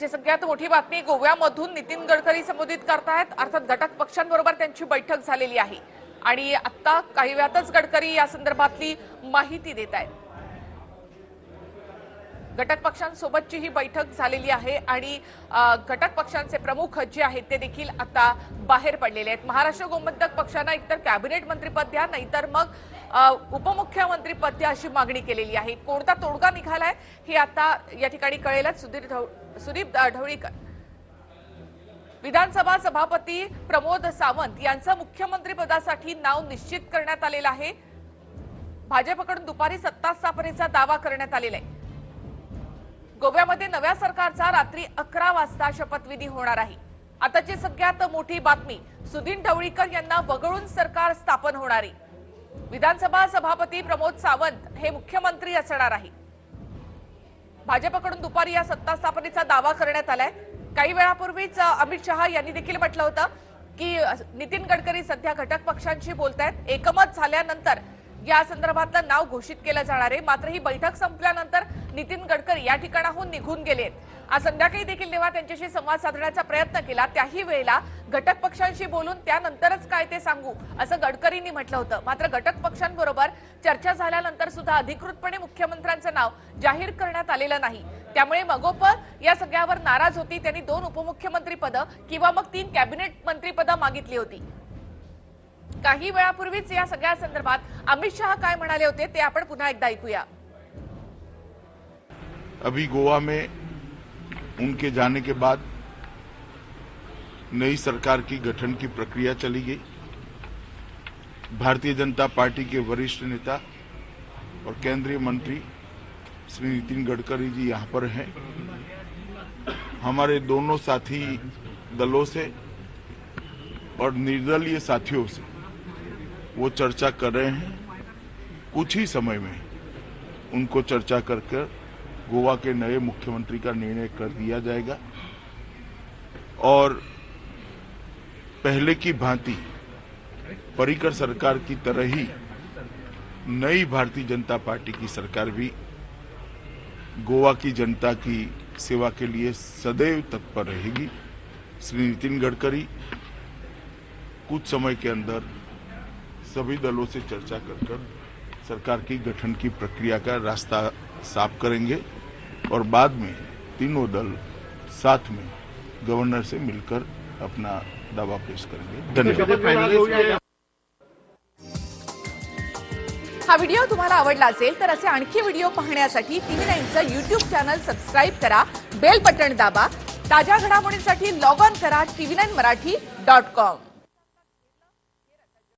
जी सगळ्यात मोठी बातमी गोव्यामधून नितीन गडकरी संबोधित करतायत. अर्थात घटक पक्षांबरोबर त्यांची बैठक झालेली आहे. आणि आता काही वेळातच गडकरी या संदर्भातली माहिती देत आहेत घटक पक्षांसोबतची ही बैठक झालेली आहे आणि घटक पक्षांचे प्रमुख जे आहेत ते देखील आता बाहेर पडलेले आहेत. महाराष्ट्र गोमंतक पक्षानं एकतर कॅबिनेट मंत्रीपद द्या नाहीतर मग उपमुख्यमंत्रीपद द्या अशी मागणी केलेली आहे. कोणता तोडगा निघालाय हे आता या ठिकाणी कळेलच. सुधीर सुदीप ढवळीकर. विधानसभा सभापती प्रमोद सावंत यांचं मुख्यमंत्रीपदासाठी नाव निश्चित करण्यात आलेलं आहे. भाजपकडून दुपारी सत्ता स्थापनेचा दावा करण्यात आलेला आहे. गोव्यामध्ये नव्या सरकारचा रात्री अकरा वाजता शपथविधी होणार आहे. आताची सगळ्यात मोठी बातमी सुदीन ढवळीकर यांना वगळून सरकार स्थापन होणार आहे. विधानसभा सभापती प्रमोद सावंत हे मुख्यमंत्री असणार आहे. भाजपकडून दुपारी या सत्ता स्थापनेचा दावा करण्यात आलाय. काही वेळापूर्वीच अमित शहा यांनी देखील म्हटलं होतं की नितीन गडकरी सध्या घटक पक्षांशी बोलतायत. एकमत झाल्यानंतर या संदर्भातलं नाव घोषित केलं जाणार आहे. मात्र ही बैठक संपल्यानंतर नितीन गडकरी या ठिकाणाहून निघून गेले आज संध्याकाळी देखील जेव्हा त्यांच्याशी संवाद साधण्याचा प्रयत्न केला. त्याही वेळेला घटक पक्षांशी बोलून त्यानंतरच काय ते सांगू असं गडकरींनी म्हटलं होतं. मात्र घटक पक्षांबरोबर चर्चा झाल्यानंतर सुद्धा अधिकृतपणे मुख्यमंत्र्यांचं नाव जाहीर करण्यात आलेलं नाही. त्यामुळे मगोपर या सगळ्यावर नाराज होती. त्यांनी दोन उपमुख्यमंत्री पदं किंवा मग तीन कॅबिनेट मंत्रीपदं मागितली होती. काही वेळापूर्वीच या सगळ्या संदर्भात अमित शाह काय म्हणाले होते ते आपण पुन्हा एकदा ऐकूया. अभी गोवा में उनके जाने के बाद नई सरकार की गठन की प्रक्रिया चली गई। भारतीय जनता पार्टी के वरिष्ठ नेता और केंद्रीय मंत्री श्री नितिन गडकरी जी यहाँ पर हैं। हमारे दोनों साथी दलों से और निर्दलीय साथियों से वो चर्चा कर रहे हैं, कुछ ही समय में उनको चर्चा कर कर गोवा के नए मुख्यमंत्री का निर्णय कर दिया जाएगा। और पहले की भांति परिकर सरकार की तरह ही नई भारतीय जनता पार्टी की सरकार भी गोवा की जनता की सेवा के लिए सदैव तत्पर रहेगी। श्री नितिन गडकरी, कुछ समय के अंदर सभी दलों से चर्चा कर कर सरकार की गठन की प्रक्रिया का रास्ता साफ करेंगे और बाद में तीनों दल साथ में गवर्नर से मिलकर अपना दावा पेश करेंगे। धन्यवाद। हा व्हिडिओ तुम्हाला आवडला असेल तर असे आणखी व्हिडिओ पाहण्यासाठी टीव्ही नाईनचं युट्यूब चॅनल सबस्क्राईब करा बेल बटण दाबा ताज्या घडामोडींसाठी लॉग ऑन करा TV nine Marathi dot com.